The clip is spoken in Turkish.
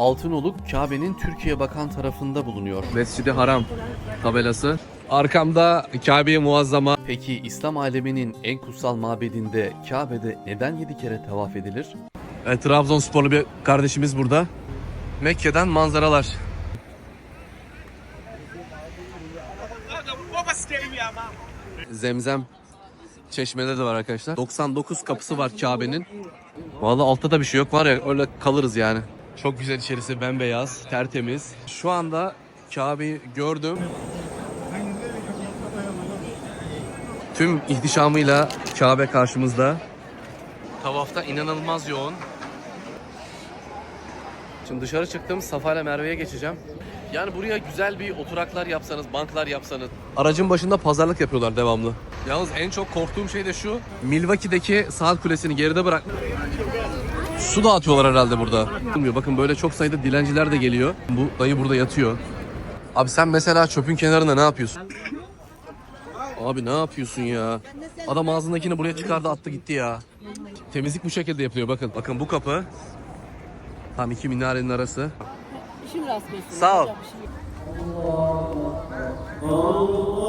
Altınoluk Kabe'nin Türkiye bakan tarafında bulunuyor. Mescidi Haram tabelası. Arkamda Kabe-i Muazzama. Peki İslam aleminin en kutsal mabedinde Kabe'de neden 7 kere tavaf edilir? E, Trabzonsporlu bir kardeşimiz burada. Mekke'den manzaralar. Zemzem çeşmeleri de var arkadaşlar. 99 kapısı var Kabe'nin. Vallahi altta da bir şey yok var ya öyle kalırız yani. Çok güzel içerisi bembeyaz, tertemiz. Şu anda Kabe'yi gördüm. Tüm ihtişamıyla Kabe karşımızda. Tavafta inanılmaz yoğun. Şimdi dışarı çıktım. Safa ile Merve'ye geçeceğim. Yani buraya güzel bir oturaklar yapsanız, banklar yapsanız. Aracın başında pazarlık yapıyorlar devamlı. Yalnız en çok korktuğum şey de şu. Milwaukee'deki saat kulesini geride bırak. Su dağıtıyorlar herhalde burada. Bilmiyorum. Bakın böyle çok sayıda dilenciler de geliyor. Bu dayı burada yatıyor. Abi sen mesela çöpün kenarında ne yapıyorsun? Abi ne yapıyorsun ya? Adam ağzındakini buraya çıkardı attı gitti ya. Temizlik bu şekilde yapılıyor bakın. Bakın bu kapı. Tam iki minarenin arası. İşim rast gelsin. Sağ ol. Şey yok.